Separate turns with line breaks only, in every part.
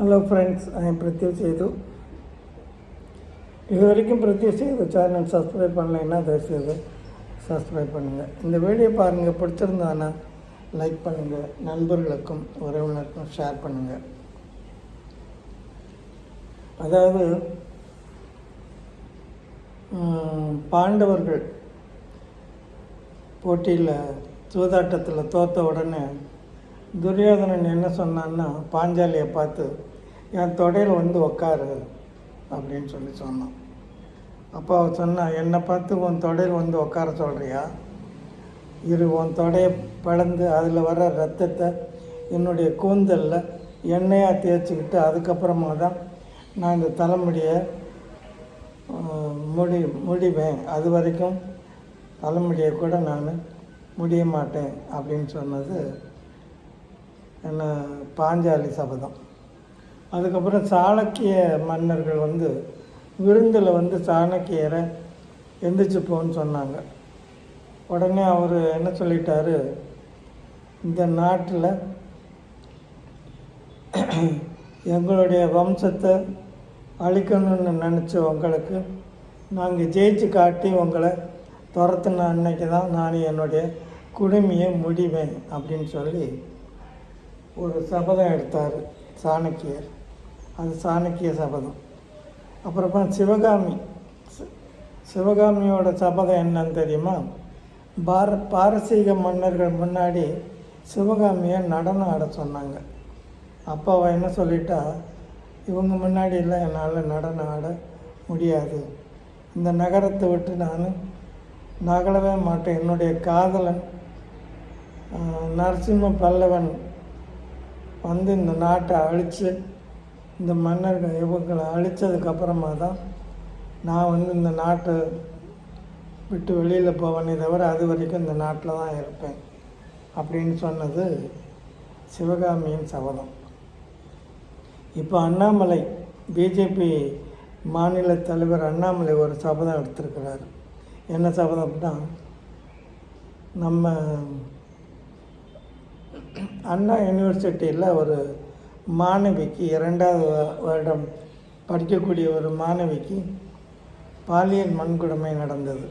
Hello friends I Prithyu Sethu இது வரைக்கும் பிரித்யூ Setu channel subscribe பண்ணலைன்னா தயவுசெய்து சப்ஸ்கிரைப் பண்ணுங்கள் இந்த வீடியோ பாருங்கள் பிடிச்சிருந்தானா லைக் பண்ணுங்கள் நண்பர்களுக்கும் உறவினருக்கும் ஷேர் பண்ணுங்கள் அதாவது பாண்டவர்கள் போட்டியில் சூதாட்டத்தில் தோத்த உடனே துரியோதனன் என்ன சொன்னான்னா பாஞ்சாலியை பார்த்து என் தொடையில் வந்து உக்காரு அப்படின்னு சொல்லி சொன்னான். அப்போ அவ சொன்னான் என்னை பார்த்து உன் தொடையில் வந்து உட்கார சொல்கிறியா இரு உன் தொடையை பிளந்து அதில் வர ரத்தத்தை என்னுடைய கூந்தலில் எண்ணெயாக தேய்ச்சிக்கிட்டு அதுக்கப்புறமா தான் நான் இந்த தலைமுடியை முடி முடிவேன். அது வரைக்கும் தலைமுடியை கூட நான் முடிய மாட்டேன் அப்படின்னு சொன்னது என்ன பாஞ்சாலி சபதம். அதுக்கப்புறம் சாணக்கிய மன்னர்கள் வந்து விருந்தில் வந்து சாணக்கியரை எந்திரிச்சு போன்னு சொன்னாங்க. உடனே அவர் என்ன சொல்லிட்டாரு இந்த நாட்டில் எங்களுடைய வம்சத்தை அழிக்கணும்னு நினச்ச உங்களுக்கு நாங்கள் ஜெயிச்சு காட்டி உங்களை துரத்துன அன்னைக்கு தான் நான் என்னுடைய குடுமையை முடிவேன் அப்படின்னு சொல்லி ஒரு சபதம் எடுத்தார் சாணக்கியர். அது சாணக்கிய சபதம். அப்புறமா சிவகாமி. சிவகாமியோட சபதம் என்னன்னு தெரியுமா? பார பாரசீக மன்னர்கள் முன்னாடி சிவகாமியை நடனம் ஆட சொன்னாங்க. அப்போ அவள் என்ன சொல்லிட்டா? இவங்க முன்னாடியெல்லாம் என்னால் நடனம் ஆட முடியாது. இந்த நகரத்தை விட்டு நான் நகலவே மாட்டேன். என்னுடைய காதலன் நரசிம்ம பல்லவன் வந்து இந்த நாட்டை அழித்து இந்த மன்னர்கள் இவங்களை அழித்ததுக்கப்புறமா தான் நான் வந்து இந்த நாட்டை விட்டு வெளியில் போவேனே தவிர அது வரைக்கும் இந்த நாட்டில் தான் இருப்பேன் அப்படின்னு சொன்னது சிவகாமியின் சபதம். இப்போ அண்ணாமலை பிஜேபி மாநில தலைவர் அண்ணாமலை ஒரு சபதம் எடுத்திருக்கிறார். என்ன சபதம்னா நம்ம அண்ணா யூனிவர்சிட்டியில் ஒரு மாணவிக்கு இரண்டாவது வருடம் படிக்கக்கூடிய ஒரு மாணவிக்கு பாலியல் வன்கொடுமை நடந்தது.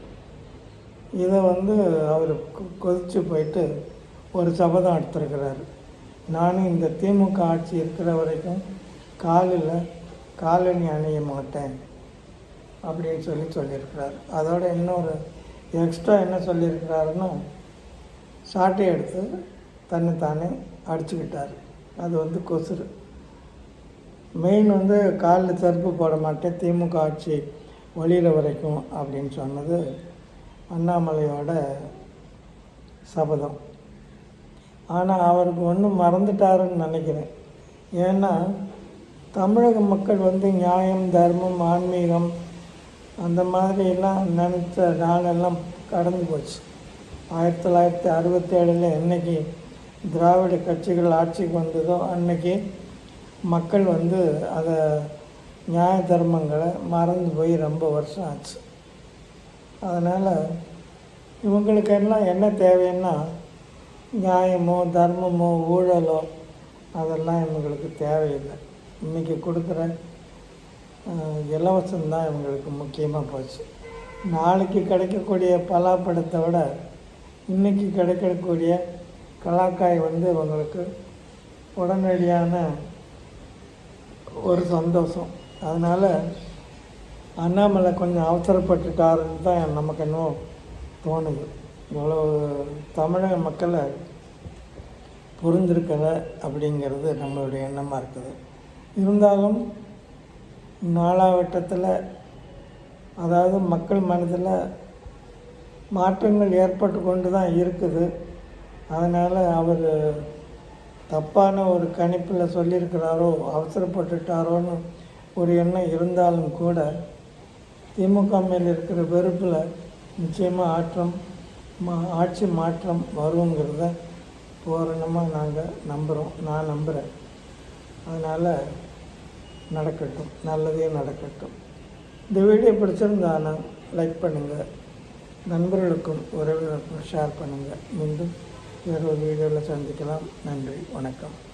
இதை வந்து அவர் கொ- கொதிச்சு போயிட்டு ஒரு சபதம் எடுத்திருக்கிறாரு. நானும் இந்த திமுக ஆட்சி இருக்கிற வரைக்கும் காலில் காலணி அணிய மாட்டேன் அப்படின்னு சொல்லி சொல்லியிருக்கிறார். அதோட இன்னொரு எக்ஸ்ட்ரா என்ன சொல்லியிருக்கிறாருன்னா சாட்டை எடுத்து தன்னை தானே அடிச்சுக்கிட்டார். அது வந்து கொசுறு. மெயின் வந்து காலில் செருப்பு போட மாட்டேன் திமுக ஆட்சி ஒளியிற வரைக்கும் அப்படின்னு சொன்னது அண்ணாமலையோட சபதம். ஆனால் அவருக்கு ஒன்றும் மறந்துட்டாருன்னு நினைக்கிறேன். ஏன்னா தமிழக மக்கள் வந்து நியாயம் தர்மம் ஆன்மீகம் அந்த மாதிரிலாம் நினச்ச நாளெல்லாம் கடந்து போச்சு. ஆயிரத்தி தொள்ளாயிரத்தி அறுபத்தேழில் என்னைக்கு திராவிட கட்சிகள் ஆட்சிக்கு வந்ததோ அன்னைக்கு மக்கள் வந்து அதை நியாய தர்மங்களை மறந்து போய் ரொம்ப வருஷம் ஆச்சு. அதனால் இவங்களுக்கெல்லாம் என்ன தேவைன்னா நியாயமோ தர்மமோ ஊழலோ அதெல்லாம் இவங்களுக்கு தேவையில்லை. இன்றைக்கி கொடுக்குற இலவசம்தான் இவங்களுக்கு முக்கியமாக போச்சு. நாளைக்கு கிடைக்கக்கூடிய பலாப்பழத்தை விட இன்றைக்கி கிடைக்கக்கூடிய கலாக்காய் வந்து இவங்களுக்கு உடனடியான ஒரு சந்தோஷம். அதனால் அண்ணாமலை கொஞ்சம் அவசரப்பட்டுட்டாருன்னு தான் நமக்கு இன்னும் தோணுது. இவ்வளோ தமிழக மக்களை புரிந்திருக்கல அப்படிங்கிறது நம்மளுடைய எண்ணமாக இருக்குது. இருந்தாலும் நாளாவட்டத்தில் அதாவது மக்கள் மனதில் மாற்றங்கள் ஏற்பட்டு கொண்டு தான் இருக்குது. அதனால் அவர் தப்பான ஒரு கணிப்பில் சொல்லியிருக்கிறாரோ அவசரப்பட்டுட்டாரோன்னு ஒரு எண்ணம் இருந்தாலும் கூட திமுக மேல் இருக்கிற வெறுப்பில் நிச்சயமாக ஆற்றம் மா ஆட்சி மாற்றம் வருங்கிறத பூரணமாக நாங்கள் நம்புகிறோம் நான் நம்புகிறேன் அதனால் நடக்கட்டும். நல்லதே நடக்கட்டும். இந்த வீடியோ பிடிச்சிருந்தானா லைக் பண்ணுங்கள் நண்பர்களுக்கும் உறவினருக்கும் ஷேர் பண்ணுங்கள் மீண்டும் வேறொரு வீடியோவில் சந்திக்கலாம். நன்றி. வணக்கம்.